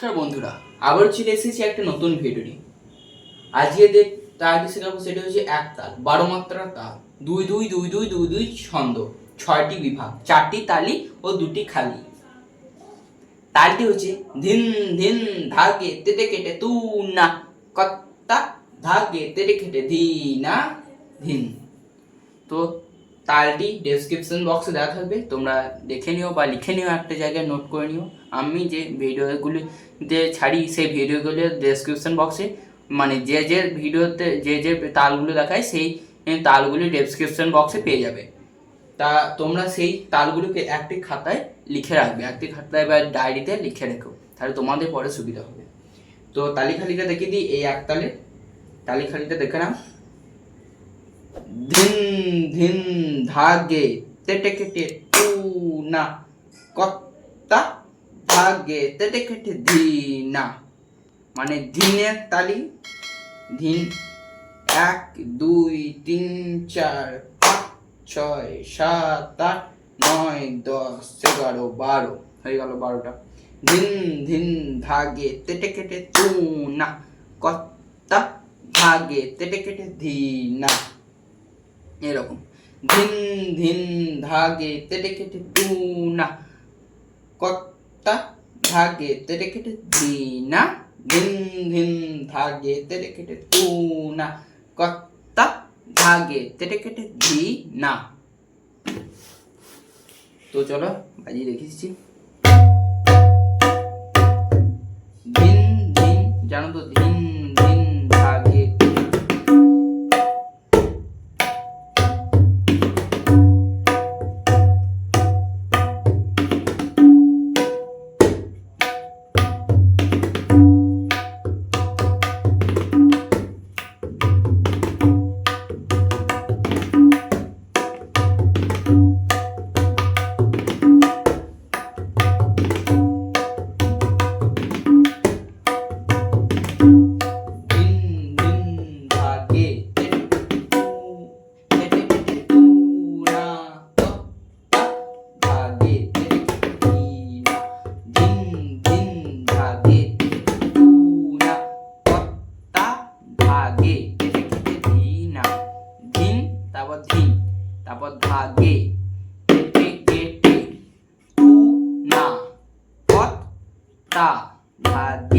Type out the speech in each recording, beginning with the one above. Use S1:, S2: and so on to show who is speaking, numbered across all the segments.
S1: নমস্কার বন্ধুরা আবার চলে এসেছি একটা নতুন ভিডিও নিয়ে আজকে দেখ তার আগে শেখাবো সেটা হচ্ছে এক তাল বারো মাত্রার তাল দুই দুই দুই দুই দুই দুই ছন্দ ছয়টি বিভাগ চারটি তালি ও দুটি খালি তালটি হচ্ছে ধিন ধিন ধাগে তেতে কেটে তু না কত্তা ধাগে তেতে কেটে ধি না ধিন তো তালটি ডেসক্রিপশন বক্সে দেওয়া থাকবে তোমরা দেখে নিও বা লিখে নিও একটা জায়গায় নোট করে নিও আমি যে ভিডিওগুলি যে ছাড়ি সেই ভিডিওগুলি ডেসক্রিপশন বক্সে মানে যে যে ভিডিওতে যে যে তালগুলো দেখায় সেই তালগুলি ডেসক্রিপশন বক্সে পেয়ে যাবে তা তোমরা সেই তালগুলিকে একটি খাতায় লিখে রাখবে একটি খাতায় বা ডায়েরিতে লিখে রেখো তাহলে তোমাদের পরে সুবিধা হবে তো তালিখালিটা দেখিয়ে দিই এই এক তালে তালিখালিটা দেখে নাও ধিম ধিম ধাগে তেটে কেটে তু না কত্তা ধাগে তেটে কেটে ধি না মানে ধিনের তালি ধিন এক দুই তিন চার পাঁচ ছয় সাত আট নয় দশ এগারো বারো হয়ে গেল বারোটা ধিন ধিন ধাগে তেটে কেটে তু না কত্তা ভাগে তেটে কেটে ধি না এরকম ধিন ধিন ধাগে তেটে কেটে দুনা কত্তা ধাগে তেটে কেটে দিনা ধিন ধিন ধাগে তেটে কেটে না কত্তা ধাগে তেটে কেটে দিনা তো চলো বাজি রেখেছি ধিন ধিন জানো তো ধিন তারপর ধা গে কে কে টি তু না ফত তা ধা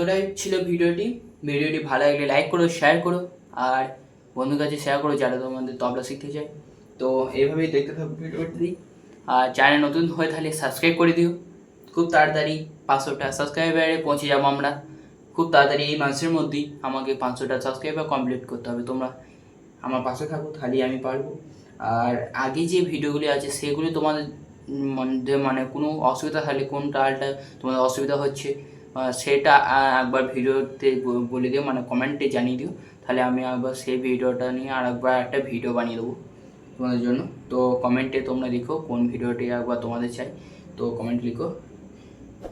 S1: এতটাই ছিল ভিডিওটি ভিডিওটি ভালো লাগলে লাইক করো শেয়ার করো আর বন্ধুর কাছে শেয়ার করো যারা তোমাদের তবলা শিখতে চায় তো এইভাবেই দেখতে থাকো ভিডিওটি আর চ্যানেল নতুন হয়ে থাকলে সাবস্ক্রাইব করে দিও খুব তাড়াতাড়ি পাঁচশোটা সাবস্ক্রাইবারে পৌঁছে যাবো আমরা খুব তাড়াতাড়ি এই মাসের মধ্যেই আমাকে পাঁচশোটা সাবস্ক্রাইবার কমপ্লিট করতে হবে তোমরা আমার পাশে থাকো তাহলেই আমি পারবো আর আগে যে ভিডিওগুলি আছে সেগুলি তোমাদের মধ্যে মানে কোনো অসুবিধা থাকলে কোন টালটা তোমাদের অসুবিধা হচ্ছে সেটা একবার ভিডিওতে বলে দিও মানে কমেন্টে জানিয়ে দিও তাহলে আমি একবার সেই ভিডিওটা নিয়ে আর একবার একটা ভিডিও বানিয়ে দেবো তোমাদের জন্য তো কমেন্টে তোমরা লিখো কোন ভিডিওটি একবার তোমাদের চাই তো কমেন্ট লিখো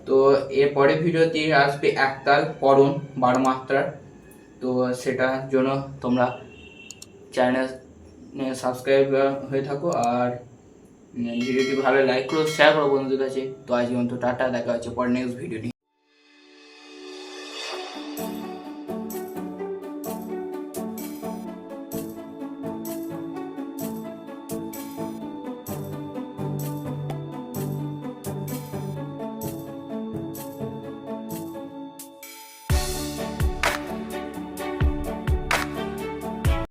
S1: তো এরপরে ভিডিওতে আসবে একতাল পরণ বারো মাত্রার তো সেটার জন্য তোমরা চ্যানেল সাবস্ক্রাইব হয়ে থাকো আর ভিডিওটি ভালো লাইক করো শেয়ার করো বন্ধুদের কাছে তো আজকে অন্ত টাটা দেখা হচ্ছে পরে নেক্সট ভিডিওটি